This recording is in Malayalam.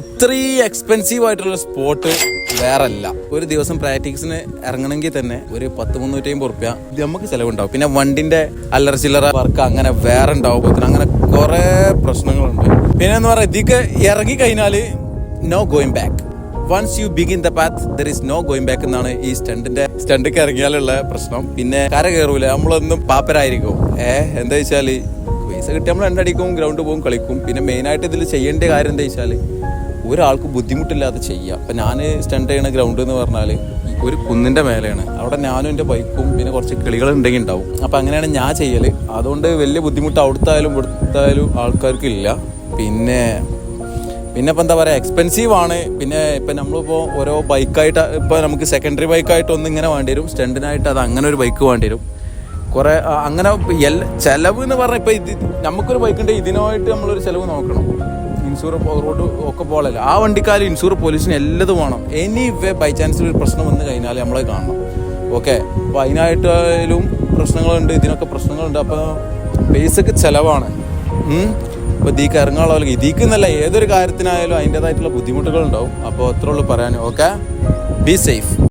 ഇത്രയും എക്സ്പെൻസീവ് ആയിട്ടുള്ള സ്പോട്ട് വേറല്ല. ഒരു ദിവസം പ്രാക്ടീസിന് ഇറങ്ങണമെങ്കിൽ തന്നെ ഒരു പത്ത് മുന്നൂറ്റി അമ്പത് റുപ്യ നമുക്ക് ചിലവുണ്ടാവും. പിന്നെ വണ്ടിന്റെ അല്ലറ ചില്ലറ വർക്ക് അങ്ങനെ വേറെ ഉണ്ടാവും അങ്ങനെ കുറെ പ്രശ്നങ്ങളുണ്ട്. പിന്നെ എന്ന് പറയാം ഇതിക്ക് ഇറങ്ങി കഴിഞ്ഞാൽ no going back once you begin the path there is no going back എന്നാണ് ഈ സ്റ്റണ്ടിന്റെ സ്റ്റണ്ടിക്ക് ഇറങ്ങിയാലുള്ള പ്രശ്നം. പിന്നെ കര കയറൂല നമ്മളൊന്നും പാപ്പരായിരിക്കും. ഏഹ് എന്താ വെച്ചാൽ പൈസ കിട്ടി നമ്മൾ രണ്ടടിക്കും ഗ്രൗണ്ട് പോകും കളിക്കും. പിന്നെ മെയിനായിട്ട് ഇതിൽ ചെയ്യേണ്ട കാര്യം എന്താ വെച്ചാൽ ഒരാൾക്ക് ബുദ്ധിമുട്ടില്ലാതെ ചെയ്യാം. അപ്പം ഞാൻ സ്റ്റണ്ട് ചെയ്യണ ഗ്രൗണ്ട് എന്ന് പറഞ്ഞാൽ ഒരു കുന്നിന്റെ മേലെയാണ്. അവിടെ ഞാനും എന്റെ ബൈക്കും പിന്നെ കുറച്ച് കിളികൾ ഉണ്ടെങ്കിൽ ഉണ്ടാവും. അപ്പം അങ്ങനെയാണ് ഞാൻ ചെയ്യൽ അതുകൊണ്ട് വലിയ ബുദ്ധിമുട്ട് അവിടുത്തായാലും ഇവിടുത്തായാലും ആൾക്കാർക്കില്ല. പിന്നെ പിന്നെ ഇപ്പം എന്താ പറയുക എക്സ്പെൻസീവ് ആണ്. പിന്നെ ഇപ്പം നമ്മളിപ്പോൾ ഓരോ ബൈക്കായിട്ട് ഇപ്പോൾ നമുക്ക് സെക്കൻഡറി ബൈക്കായിട്ട് ഒന്ന് ഇങ്ങനെ വേണ്ടി വരും. സ്റ്റണ്ടിനായിട്ട് അത് അങ്ങനെ ഒരു ബൈക്ക് വേണ്ടി വരും. കുറെ അങ്ങനെ എല്ലാ ചെലവ് എന്ന് പറഞ്ഞാൽ ഇപ്പം ഇത് നമുക്കൊരു ബൈക്കുണ്ട് ഇതിനായിട്ട് നമ്മളൊരു ചിലവ് നോക്കണം. ഇൻഷൂർ റോഡ് ഒക്കെ പോലല്ല ആ വണ്ടിക്കാർ ഇൻഷൂർ പോലീസിന് എല്ലതും വേണം. എനി വേ ബൈ ചാൻസ് ഒരു പ്രശ്നം വന്നു കഴിഞ്ഞാൽ നമ്മളെ കാണണം. ഓക്കെ അപ്പോൾ അതിനായിട്ടായാലും പ്രശ്നങ്ങളുണ്ട് ഇതിനൊക്കെ പ്രശ്നങ്ങളുണ്ട്. അപ്പോൾ പൈസക്ക് ചിലവാണ്. അപ്പോൾ ഇതിക്ക് ഇറങ്ങാനുള്ള ഇതിക്ക് എന്നല്ല ഏതൊരു കാര്യത്തിനായാലും അതിന്റെതായിട്ടുള്ള ബുദ്ധിമുട്ടുകളുണ്ടാവും. അപ്പോൾ അത്രേ ഉള്ളൂ പറയാൻ ഓക്കെ ബി സേഫ്